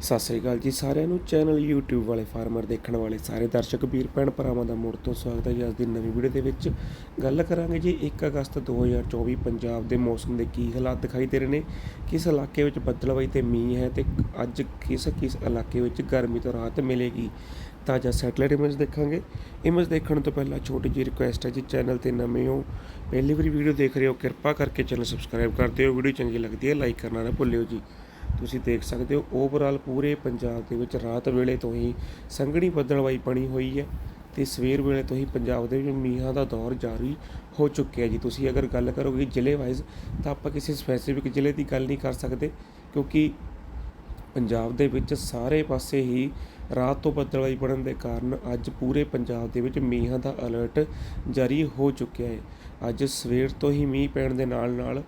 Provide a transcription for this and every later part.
ਸਤਿ ਸ੍ਰੀ ਅਕਾਲ ਜੀ ਸਾਰਿਆਂ ਨੂੰ। ਚੈਨਲ YouTube ਵਾਲੇ ਫਾਰਮਰ ਦੇਖਣ ਵਾਲੇ ਸਾਰੇ ਦਰਸ਼ਕ, ਵੀਰ, ਭੈਣ ਭਰਾਵਾਂ ਦਾ ਮੁੜ ਤੋਂ ਸਵਾਗਤ ਹੈ ਜੀ ਅੱਜ ਦੀ ਨਵੀਂ ਵੀਡੀਓ ਦੇ ਵਿੱਚ। ਗੱਲ ਕਰਾਂਗੇ ਜੀ 1 ਅਗਸਤ 2024 ਪੰਜਾਬ ਦੇ ਮੌਸਮ ਦੇ ਕੀ ਹਾਲਾਤ ਦਿਖਾਈ ਦੇ ਰਹੇ ਨੇ, ਕਿਸ ਇਲਾਕੇ ਵਿੱਚ ਬੱਦਲਵਾਈ ਤੇ ਮੀਂਹ ਹੈ ਤੇ ਅੱਜ ਕਿਸ ਕਿਸ ਇਲਾਕੇ ਵਿੱਚ ਗਰਮੀ ਤੋਂ ਰਾਹਤ ਮਿਲੇਗੀ? ਤਾਜ਼ਾ ਸੈਟਲਾਈਟ ਇਮੇਜ ਦੇਖਾਂਗੇ। ਇਮੇਜ ਦੇਖਣ ਤੋਂ ਪਹਿਲਾਂ ਛੋਟੀ ਜਿਹੀ ਰਿਕੁਐਸਟ ਹੈ ਜੀ ਚੈਨਲ ਤੇ ਨਵੇਂ ਹੋ, ਪਹਿਲੀ ਵਾਰੀ ਵੀਡੀਓ ਦੇਖ ਰਹੇ ਹੋ, ਕਿਰਪਾ ਕਰਕੇ ਚੈਨਲ ਸਬਸਕ੍ਰਾਈਬ ਕਰ ਦਿਓ। ਵੀਡੀਓ ਚੰਗੀ ਲੱਗਦੀ ਹੈ ਲਾਈਕ ਕਰਨਾ ਨਾ ਭੁੱਲਿਓ ਜੀ। ਤੁਸੀਂ ਦੇਖ ਸਕਦੇ ਹੋ ਓਵਰਆਲ ਪੂਰੇ ਪੰਜਾਬ ਦੇ ਵਿੱਚ ਰਾਤ ਵੇਲੇ ਤੋਂ ਹੀ ਸੰਘਣੀ ਬੱਦਲਵਾਈ ਬਣੀ ਹੋਈ ਹੈ ਤੇ ਸਵੇਰ ਵੇਲੇ ਤੋਂ ਹੀ ਪੰਜਾਬ ਦੇ ਵਿੱਚ ਮੀਂਹਾਂ ਦਾ ਦੌਰ ਜਾਰੀ ਹੋ ਚੁੱਕਿਆ ਜੀ। ਤੁਸੀਂ ਅਗਰ ਗੱਲ ਕਰੋਗੇ ਜ਼ਿਲ੍ਹੇ ਵਾਈਜ਼ ਤਾਂ ਆਪਾਂ ਕਿਸੇ ਸਪੈਸੀਫਿਕ ਜ਼ਿਲ੍ਹੇ ਦੀ ਗੱਲ ਨਹੀਂ ਕਰ ਸਕਦੇ ਕਿਉਂਕਿ ਪੰਜਾਬ ਦੇ ਵਿੱਚ ਸਾਰੇ ਪਾਸੇ ਹੀ ਰਾਤ ਤੋਂ ਬੱਦਲਵਾਈ ਬਣਨ ਦੇ ਕਾਰਨ ਅੱਜ ਪੂਰੇ ਪੰਜਾਬ ਦੇ ਵਿੱਚ ਮੀਂਹਾਂ ਦਾ ਅਲਰਟ ਜਾਰੀ ਹੋ ਚੁੱਕਿਆ ਹੈ। ਅੱਜ ਸਵੇਰ ਤੋਂ ਹੀ ਮੀਂਹ ਪੈਣ ਦੇ ਨਾਲ ਨਾਲ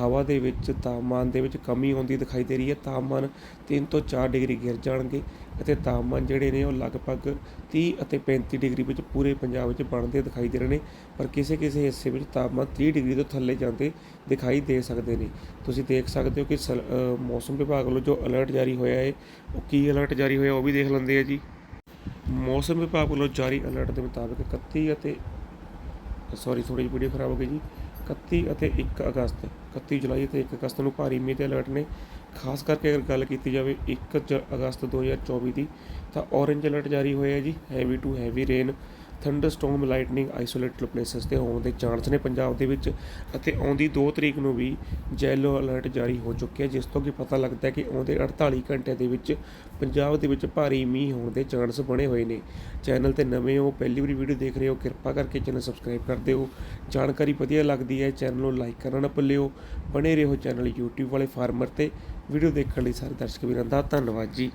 ਹਵਾ ਦੇ ਵਿੱਚ ਤਾਪਮਾਨ ਦੇ ਵਿੱਚ ਕਮੀ ਆਉਂਦੀ ਦਿਖਾਈ ਦੇ ਰਹੀ ਹੈ। ਤਾਪਮਾਨ 3 ਤੋਂ 4 ਡਿਗਰੀ ਗਿਰ ਜਾਣਗੇ ਅਤੇ ਤਾਪਮਾਨ ਜਿਹੜੇ ਨੇ ਉਹ ਲਗਭਗ 30 ਅਤੇ 35 ਡਿਗਰੀ ਵਿੱਚ ਪੂਰੇ ਪੰਜਾਬ ਵਿੱਚ ਬਣਦੇ ਦਿਖਾਈ ਦੇ ਰਹੇ ਨੇ, ਪਰ ਕਿਸੇ ਕਿਸੇ ਹਿੱਸੇ ਵਿੱਚ ਤਾਪਮਾਨ 30 ਡਿਗਰੀ ਤੋਂ ਥੱਲੇ ਜਾਂਦੇ ਦਿਖਾਈ ਦੇ ਸਕਦੇ ਨੇ। ਤੁਸੀਂ ਦੇਖ ਸਕਦੇ ਹੋ ਕਿ ਸਲ- ਮੌਸਮ ਵਿਭਾਗ ਵੱਲੋਂ ਜੋ ਅਲਰਟ ਜਾਰੀ ਹੋਇਆ ਹੈ, ਉਹ ਕੀ ਅਲਰਟ ਜਾਰੀ ਹੋਇਆ ਉਹ ਵੀ ਦੇਖ ਲੈਂਦੇ ਆ ਜੀ। ਮੌਸਮ ਵਿਭਾਗ ਵੱਲੋਂ ਜਾਰੀ ਅਲਰਟ ਦੇ ਮੁਤਾਬਕ 31 ਅਤੇ, ਸੌਰੀ ਥੋੜੀ ਜਿਹੀ ਵੀਡੀਓ ਖਰਾਬ ਹੋ ਗਈ ਜੀ। 31 ਅਤੇ 1 ਅਗਸਤ। 31 ਜੁਲਾਈ ਅਤੇ 1 ਅਗਸਤ ਨੂੰ ਭਾਰੀ ਮੀਂਹ ਦੇ ਅਲਰਟ ਨੇ। ਖਾਸ ਕਰਕੇ ਅਗਰ ਗੱਲ ਕੀਤੀ ਜਾਵੇ 1 ਜ- ਅਗਸਤ 2024 ਦੀ, ਤਾਂ ਔਰੇਂਜ ਅਲਰਟ ਜਾਰੀ ਹੋਇਆ ਜੀ। Heavy to heavy rain thunderstorm lightning isolated places ਤੇ ਹੋਣ ਦੇ ਚਾਂਸ ਨੇ ਪੰਜਾਬ ਦੇ ਵਿੱਚ ਅਤੇ ਆਉਂਦੀ 2 ਤਰੀਕ ਨੂੰ ਵੀ ਜੈਲੋ ਅਲਰਟ ਜਾਰੀ ਹੋ ਚੁੱਕਿਆ ਜਿਸ ਤੋਂ ਕਿ ਪਤਾ ਲੱਗਦਾ ਹੈ ਕਿ ਆਉਂਦੇ 48 ਘੰਟੇ ਦੇ ਵਿੱਚ ਪੰਜਾਬ ਦੇ ਵਿੱਚ ਭਾਰੀ ਮੀਂਹ ਹੋਣ ਦੇ ਚਾਂਸ ਬਣੇ ਹੋਏ ਨੇ। ਚੈਨਲ ਤੇ ਨਵੇਂ ਹੋ, ਪਹਿਲੀ ਵਾਰੀ ਵੀਡੀਓ ਦੇਖ ਰਹੇ ਹੋ, ਕਿਰਪਾ ਕਰਕੇ ਚੈਨਲ ਸਬਸਕ੍ਰਾਈਬ ਕਰ ਦਿਓ। ਜਾਣਕਾਰੀ ਵਧੀਆ ਲੱਗਦੀ ਹੈ ਚੈਨਲ ਨੂੰ ਲਾਈਕ ਕਰਨਾ ਨਾ ਭੁੱਲਿਓ। ਬਣੇ ਰਹੋ ਚੈਨਲ YouTube ਵਾਲੇ ਫਾਰਮਰ ਤੇ ਵੀਡੀਓ ਦੇਖਣ ਲਈ ਸਾਰੇ ਦਰਸ਼ਕ ਵੀਰਾਂ ਦਾ ਧੰਨਵਾਦ ਜੀ।